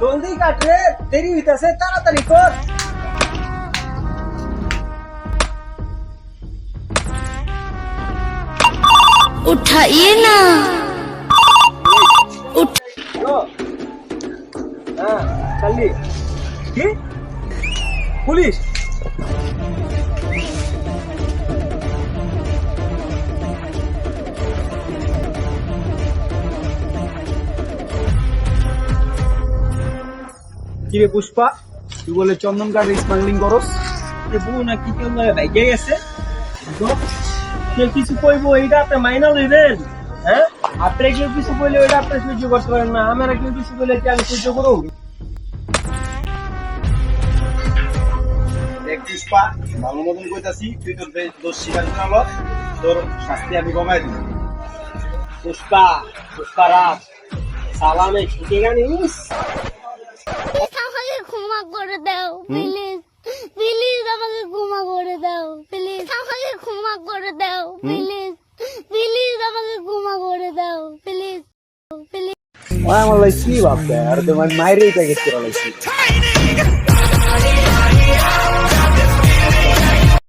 জলদি কাট রে দেরি হইতাছে তাড়াতাড়ি কর। উঠাইয়ে না। হ্যাঁ কালি কি? পুলিশ? কিরে পুষ্পা? তুই বলে চন্দন কাঠ স্মাগলিং করস? বউ না কি কেউ ভাইকে গেছে? তো কে কিছু কইবো, এইটা আপনি মাইনা লইবেন হ্যাঁ? আপনি কেউ কিছু কইলে ওইটা আপনি সহ্য করতে পারেন না, আমরা কেউ কিছু কইলে কি আমি সহ্য এক পুষ্পা, ভালো মতন কইতাছি, তুই তোর দোষ স্বীকার করালো তোর শাস্তি আমি কমাই দিব। পুষ্পা পুষ্পা রাজ, সালামে ছুটি গানিস প্লিজ প্লিজ আমাকে ক্ষমা করে দাও। প্লিজ আমাকে ক্ষমা করে দাও। প্লিজ প্লিজ আমাকে ক্ষমা করে দাও। প্লিজ প্লিজ আমার কি ভাবতে আর তোমার মায়েরই প্যাকেট করে লাইছি।